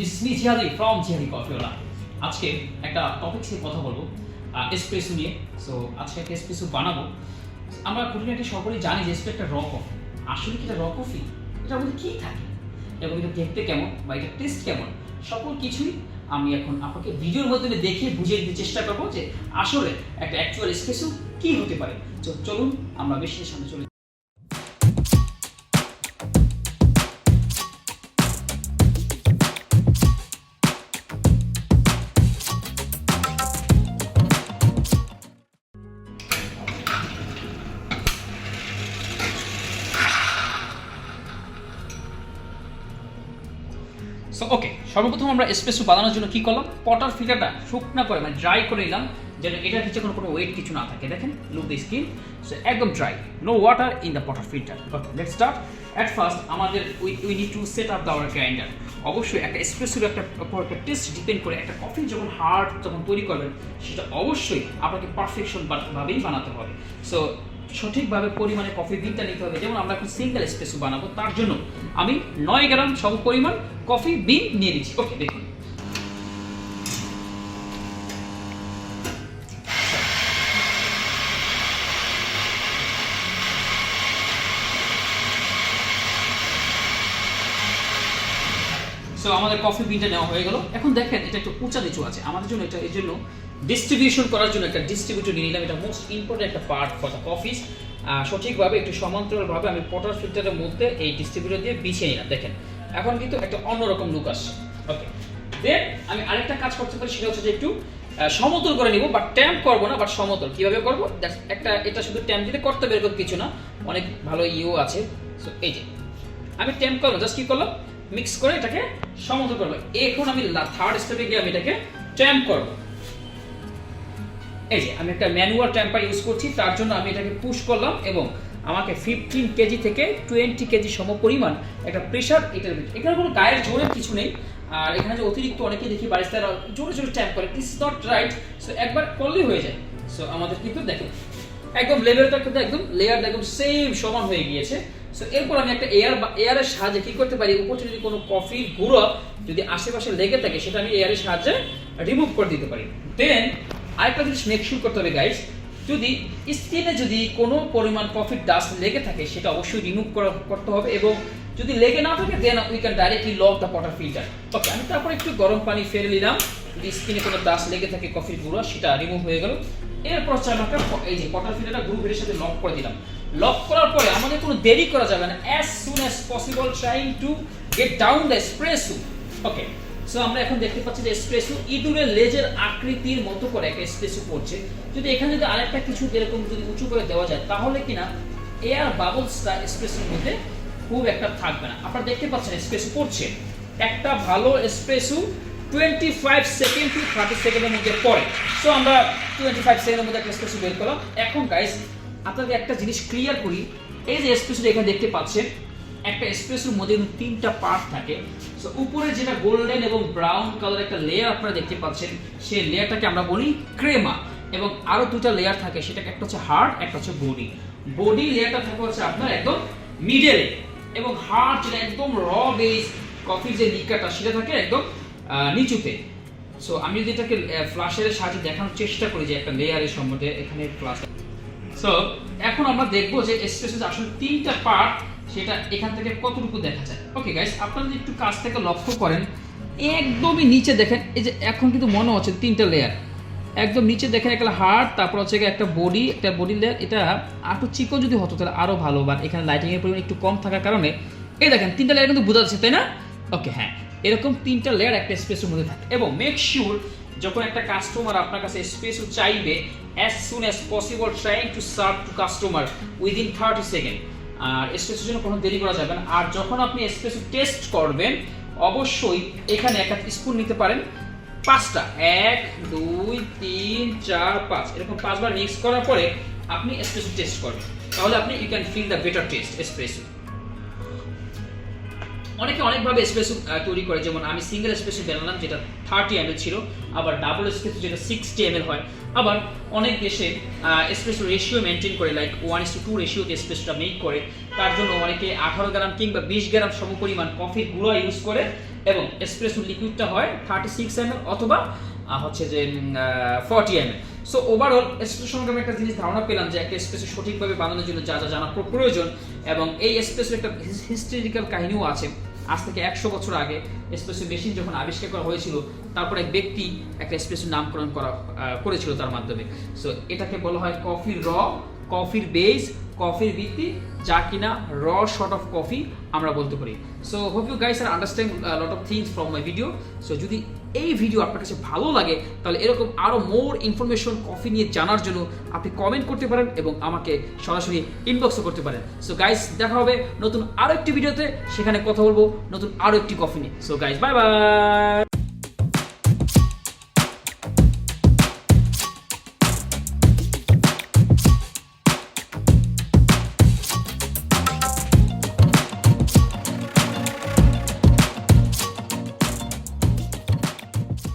This is me Jihadi from Jihadi কফিওলা আজকে একটা topic নিয়ে কথা বলব এসপ্রেসো নিয়ে। সো আজকে একটা এসপ্রেসো বানাবো। আমরা খুঁটিনাটি সকলেই জানি যে এসপ্রেসো একটা র কফি আসলে কি এটা র কফি এটার মধ্যে কী থাকে? এবং এটা দেখতে কেমন বা এটা টেস্ট কেমন? সকল কিছুই আমি এখন আপনাকে ভিডিওর মাধ্যমে দেখিয়ে বুঝিয়ে দিতে চেষ্টা করব যে আসলে একটা অ্যাকচুয়াল এসপ্রেসো কি হতে পারে। চলুন, আমরা বেশি সামনে চলে সর্বপ্রথম আমরা এসপ্রেসো বানানোর জন্য কি করলাম? পটার ফিল্টারটা শুকনা করে মানে ড্রাই করে নিলাম, যেন এটার নিচে কোনো কোনো ওয়েট কিছু না থাকে। দেখেন লুক দি স্কিন সো একদম dry no water in the portafilter let's start at first আমাদের we we need to set up our grinder অবশ্যই একটা এসপ্রেসোর একটা একটা টেস্ট ডিপেন্ড করে একটা কফি যখন হার্ড যখন তৈরি করবেন, সেটা অবশ্যই আপনাকে পারফেকশন ভাবেই বানাতে হবে। সো সঠিকভাবে পরিমাণে কফি বিনটা নিতে হবে। যেমন আমরা এখন সিঙ্গেল স্পেসু বানাবো, তার জন্য আমি নয় গ্রাম সম পরিমাণ কফি বিন নিয়ে নিচ্ছি। ওকে দেখুন। সো আমাদের কফি বিনটা নেওয়া হয়ে গেল। এখন দেখেন, এটা একটু উঁচা নিচু আছে। আমাদের জন্য এটা, এর জন্য ডিস্ট্রিবিউশন করার জন্য একটা ডিস্ট্রিবিউটর নিয়ে নিলাম। এটা মোস্ট ইম্পর্টেন্ট একটা পার্ট ফর দ্য কফিস সঠিকভাবে, একটু সমান্তরালভাবে আমি পটার ফিল্টারের মধ্যে এই ডিস্ট্রিবিউটর দিয়ে বিছিয়ে নিলাম। দেখেন, এখন কিন্তু একটা অন্যরকম লুক আসছে। ওকে দেন আমি আরেকটা কাজ করতে পারি, সেটা হচ্ছে যে একটু সমতল করে নিব বাট ট্যাম্প করব না বাট সমতল। কীভাবে করব? একটা, এটা শুধু ট্যাম্প দিতে করতে বের কিছু না। অনেক ভালো ইও আছে। সো এই যে, আমি ট্যাম্প করলাম জাস্ট কি করলাম? মিক্স করে এটাকে সমতল করলাম এখন আমি থার্ড স্টেপে গিয়ে আমি এটাকে ট্যাম্প করব। এই যে, আমি একটা ম্যানুয়াল ট্যাম্পার ইউজ করছি, তার জন্য আমি এটাকে পুশ করলাম এবং আমাকে ফিফটিন কেজি থেকে টোয়েন্টি কেজি সম পরিমাণ একটা প্রেশার এটার ভিতরে এখানে কোনো গায়ের জোরের কিছু নেই। আর এখানে যে অতিরিক্ত অনেকে দেখি বারিস্তারা জোরে জোরে ট্যাম্প করে। দিস নট রাইট সো একবার করলেই হয়ে যায়। সো আমাদের কিন্তু দেখেন, একদম লেভেলটা কিন্তু একদম লেয়ার একদম সেম সমান হয়ে গিয়েছে। সো এরপর আমি একটা এয়ার এয়ারের সাহায্যে কি করতে পারি? উপর যদি কোনো কফির গুঁড়ো যদি আশেপাশে লেগে থাকে, সেটা আমি এয়ারের সাহায্যে রিমুভ করে দিতে পারি। দেন আরেকটা জিনিস মেক শিওর করতে হবে গাইস যদি স্কিনে যদি কোনো পরিমাণ কফির ডাস্ট লেগে থাকে, সেটা অবশ্যই রিমুভ করতে হবে এবং যদি লেগে না থাকে then we can directly lock the portafilter okay আমি তারপর একটু গরম পানি ফেলে নিলাম। যদি স্কিনে কোনো ডাস্ট লেগে থাকে কফির গুঁড়ো, সেটা রিমুভ হয়ে গেল। এরপর হচ্ছে আমি একটা প- এই যে পটার ফিল্টারটা গ্রুপের সাথে লক করে দিলাম। লক করার পরে আমাদের কোনো দেরি করা যাবে না। As soon as possible trying to get down the espresso okay so আমরা এখন দেখতে পাচ্ছি যে এসপ্রেসো ইঁদুরের লেজের আকৃতির মতো করে একটা এসপ্রেসো পড়ছে। যদি এখানে যদি আরেকটা কিছু এরকম যদি উঁচু করে দেওয়া যায়, তাহলে কিনা এয়ার বাবলসটা এসপ্রেসোর মধ্যে খুব একটা থাকবে না। আপনারা দেখতে পাচ্ছেন এসপ্রেসো পড়ছে। একটা ভালো espresso twenty five second to thirty সেকেন্ডের মধ্যে পড়ে। সো আমরা টোয়েন্টি ফাইভ সেকেন্ডের মধ্যে একটা এসপ্রেসো বের করলাম। এখন গাইস আপনাদের একটা জিনিস ক্লিয়ার করি। এই যে এসপ্রেসোটা এখানে দেখতে পাচ্ছেন, একটা এসপ্রেসোর মধ্যে কিন্তু তিনটা পার্ট থাকে। সো উপরে যেটা গোল্ডেন এবং ব্রাউন কালার একটা লেয়ার আপনারা দেখতে পাচ্ছেন, সেই লেয়ারটাকে আমরা বলি ক্রেমা এবং আরও দুটা লেয়ার থাকে, সেটাকে একটা হচ্ছে হার্ড একটা হচ্ছে বডি বডি লেয়ারটা থাকে হচ্ছে আপনার একদম মিডলে এবং হার্ড যেটা একদম র বেস কফির যে লিকাটা সেটা থাকে একদম নিচুতে। সো আমি যদি এটাকে ফ্লাশের সাহায্যে দেখানোর চেষ্টা করি যে একটা লেয়ারের সম্বন্ধে, এখানে ফ্লাশ সো এখন আমরা দেখব যে এসপ্রেসো আসলে তিনটা পার্ট সেটা এখান থেকে কতটুকু দেখা যায়। ওকে গাইস আপনারা যদি একটু কাছ থেকে লক্ষ্য করেন, একদমই নিচে দেখেন, এই যে এখন কিন্তু মনে হচ্ছে তিনটা লেয়ার একদম নিচে দেখেন একটা হার্ট তারপর হচ্ছে একটা বডি একটা বডি লেয়ার এটা একটু চিকন যদি হতো, তাহলে আরও ভালো বাট এখানে লাইটিং এর পরিমাণ একটু কম থাকার কারণে, এই দেখেন, তিনটা লেয়ার কিন্তু বোঝা যাচ্ছে, তাই না? ওকে হ্যাঁ এরকম তিনটা লেয়ার একটা স্পেসের মধ্যে থাকে। এবং মেক শিওর যখন একটা কাস্টমার আপনার কাছে স্পেসও চাইবে as soon as possible trying to serve to customer within thirty second আর এসপ্রেসোর জন্য কোনো দেরি করা যাবে না। আর যখন আপনি এসপ্রেসো টেস্ট করবেন, অবশ্যই এখানে একটা স্পুন নিতে পারেন। পাঁচটা। এক, দুই, তিন, চার, পাঁচ। এরকম পাঁচবার মিক্স করার পরে আপনি এসপ্রেসো টেস্ট করবেন। তাহলে আপনি you can feel the better taste espresso অনেকে অনেকভাবে এসপ্রেসো তৈরি করে। যেমন আমি সিঙ্গেল এসপ্রেসো বানালাম, যেটা থার্টি এম ছিল। আবার ডাবল এসপ্রেসো যেটা সিক্সটি এম হয়। আবার অনেক দেশে এসপ্রেসো রেশিও মেনটেন করে like one is to two রেশিওতে এসপ্রেসোটা মেক করে। তার জন্য অনেকে আঠারো গ্রাম কিংবা বিশ গ্রাম সমপরিমাণ কফির গুঁড়ো ইউজ করে এবং এসপ্রেসো লিকুইডটা হয় থার্টি সিক্স এম অথবা হচ্ছে যে forty M so overall space আমি একটা জিনিস ধারণা পেলাম যে একটা এসপ্রেসো সঠিকভাবে বানানোর জন্য যা যা জানা প্রয়োজন এবং এই এসপ্রেসো একটা হিস্টোরিক্যাল কাহিনীও আছে। আজ থেকে একশো বছর আগে স্পেসো মেশিন যখন আবিষ্কার করা হয়েছিল, তারপর এক ব্যক্তি একটা স্পেসো নামকরণ করা করেছিল তার মাধ্যমে। সো এটাকে বলা হয় কফির র কফির বেস কফির ভিত্তি যা কিনা র শর্ট অফ কফি আমরা বলতে পারি। So hope you guys are understand lot of things from my video so যদি এই ভিডিও আপনার কাছে ভালো লাগে, তাহলে এরকম আরও মোর ইনফরমেশন কফি নিয়ে জানার জন্য আপনি কমেন্ট করতে পারেন এবং আমাকে সরাসরি ইনবক্সও করতে পারেন। সো গাইস দেখা হবে নতুন আরও একটি ভিডিওতে সেখানে কথা বলব নতুন আরও একটি কফি নিয়ে। So guys bye bye